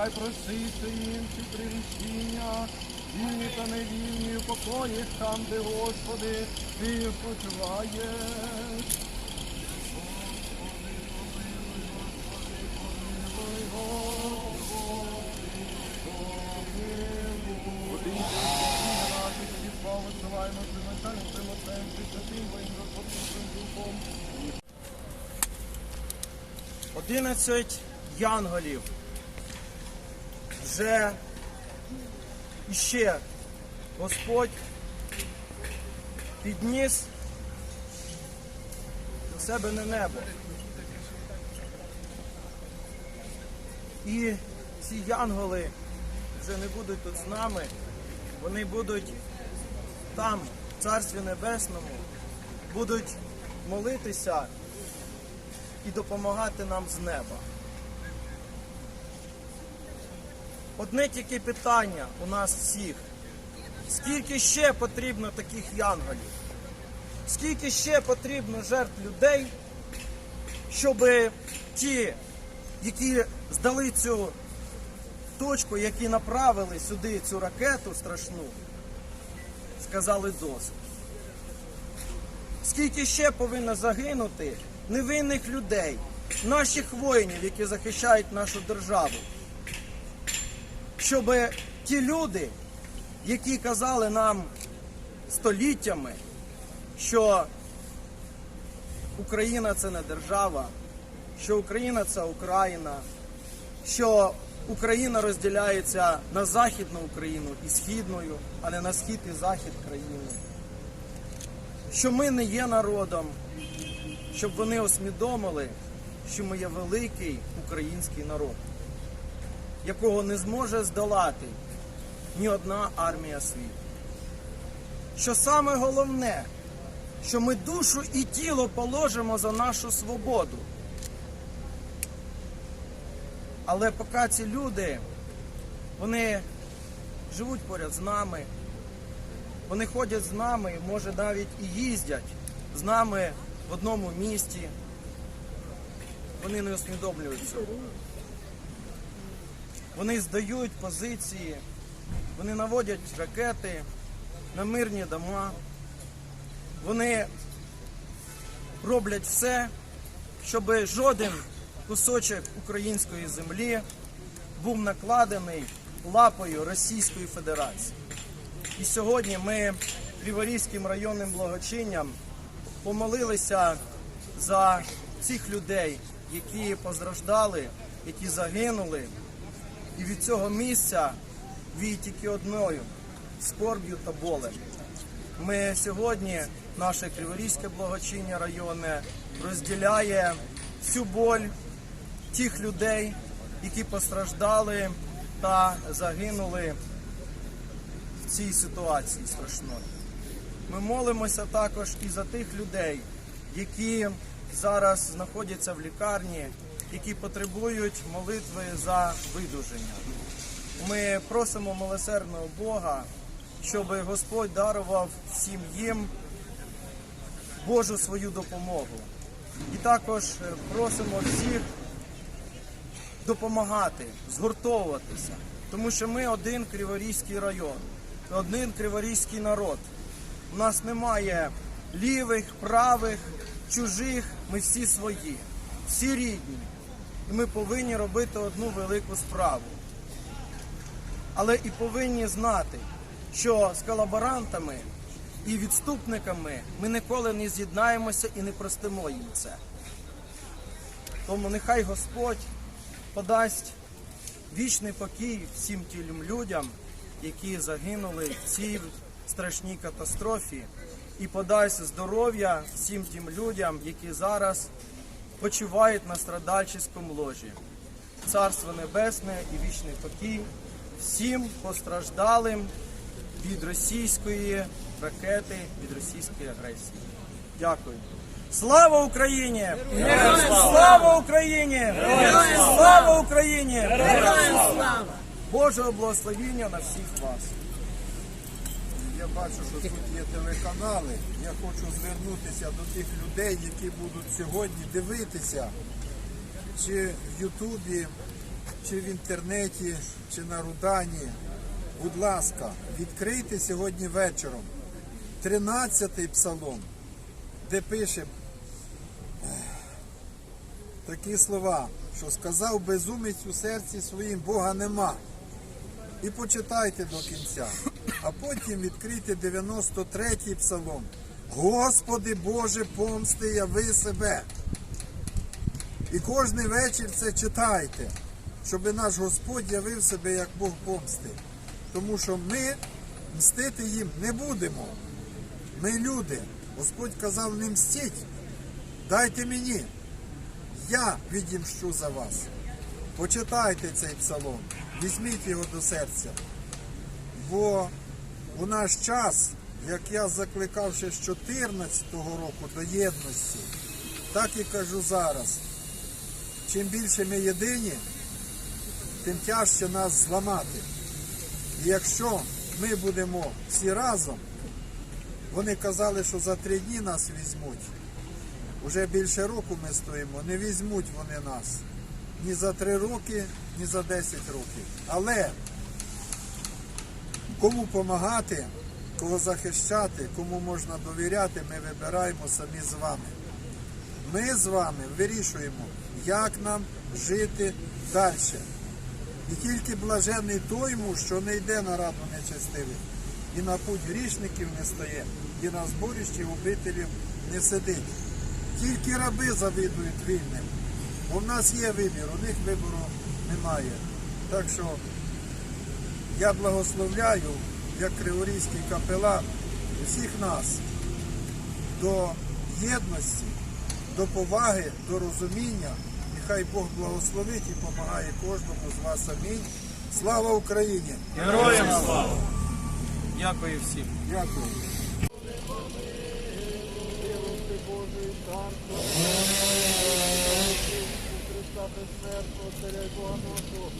нехай проститься їм ці прирішення, вільні та невільні у покоїх там, де, Господи, ти почуваєш. Один наших вже іще Господь підніс до себе на небо. І ці янголи вже не будуть тут з нами, вони будуть там, в Царстві Небесному, будуть молитися і допомагати нам з неба. Одне тільки питання у нас всіх. Скільки ще потрібно таких янголів? Скільки ще потрібно жертв людей, щоб ті, які здали цю точку, які направили сюди цю ракету страшну, сказали досить? Скільки ще повинно загинути невинних людей, наших воїнів, які захищають нашу державу, щоб ті люди, які казали нам століттями, що Україна це не держава, що Україна це Україна, що Україна розділяється на Західну Україну і Східною, а не на схід і захід країни. Що ми не є народом, щоб вони усвідомили, що ми є великий український народ, якого не зможе здолати ні одна армія світу. Що саме головне, що ми душу і тіло положимо за нашу свободу. Але поки ці люди, вони живуть поряд з нами, вони ходять з нами, може навіть і їздять з нами в одному місті. Вони не усвідомлюють цього. Вони здають позиції, вони наводять ракети на мирні дома. Вони роблять все, щоб жоден кусочок української землі був накладений лапою Російської Федерації. І сьогодні ми Криворізьким районним благочинням помолилися за цих людей, які постраждали, які загинули. І від цього місця вій тільки одною скорб'ю та болем. Ми сьогодні, наше Криворізьке благочиння районне, розділяє всю боль тих людей, які постраждали та загинули в цій ситуації страшної. Ми молимося також і за тих людей, які зараз знаходяться в лікарні, які потребують молитви за видуження. Ми просимо милосердного Бога, щоб Господь дарував всім їм Божу свою допомогу. І також е, просимо всіх допомагати, згуртовуватися, тому що ми один Криворізький район, один Криворізький народ. У нас немає лівих, правих, чужих, ми всі свої, всі рідні. І ми повинні робити одну велику справу. Але і повинні знати, що з колаборантами і відступниками ми ніколи не з'єднаємося і не простимо їм це. Тому нехай Господь подасть вічний покій всім тим людям, які загинули в цій страшній катастрофі, і подасть здоров'я всім тим людям, які зараз почувають на страдальческому ложі. Царство Небесне і вічний покій всім постраждалим від російської ракети, від російської агресії. Дякую. Слава Україні! Слава Україні! Слава Україні! Божого благословіння на всіх вас! Я бачу, що тут є телеканали. Я хочу звернутися до тих людей, які будуть сьогодні дивитися, чи в Ютубі, чи в інтернеті, чи на Рудані, будь ласка, відкрийте сьогодні вечором 13-й псалом, де пише такі слова, що сказав безумець у серці своїм Бога нема. І почитайте до кінця. А потім відкрийте 93-й псалом. Господи Боже, помсти яви себе. І кожний вечір це читайте, щоб наш Господь явив себе як Бог помсти. Тому що ми мстити їм не будемо. Ми люди. Господь казав не мстіть. Дайте мені. Я відімщу за вас. Почитайте цей псалом, візьміть його до серця. Бо у наш час, як я закликав ще з 14-го року до єдності, так і кажу зараз. Чим більше ми єдині, тим тяжче нас зламати. І якщо ми будемо всі разом, вони казали, що за три дні нас візьмуть. Уже більше року ми стоїмо, не візьмуть вони нас ні за три роки, ні за 10 років. Але кому допомагати, кого захищати, кому можна довіряти, ми вибираємо самі з вами. Ми з вами вирішуємо, як нам жити далі. І тільки блажений той муж, що не йде на раду нечестивих, і на путь грішників не стає, і на зборищі убителів не сидить. Тільки раби завидують вільним. Бо в нас є вибір, у них вибору немає. Так що я благословляю, як криворізький капелан, усіх нас до єдності, до поваги, до розуміння. Нехай Бог благословить і допомагає кожному з вас. Амінь. Слава Україні! Героям слава! Дякую всім. Дякую. Христа безсмертного, царя Бога нашого.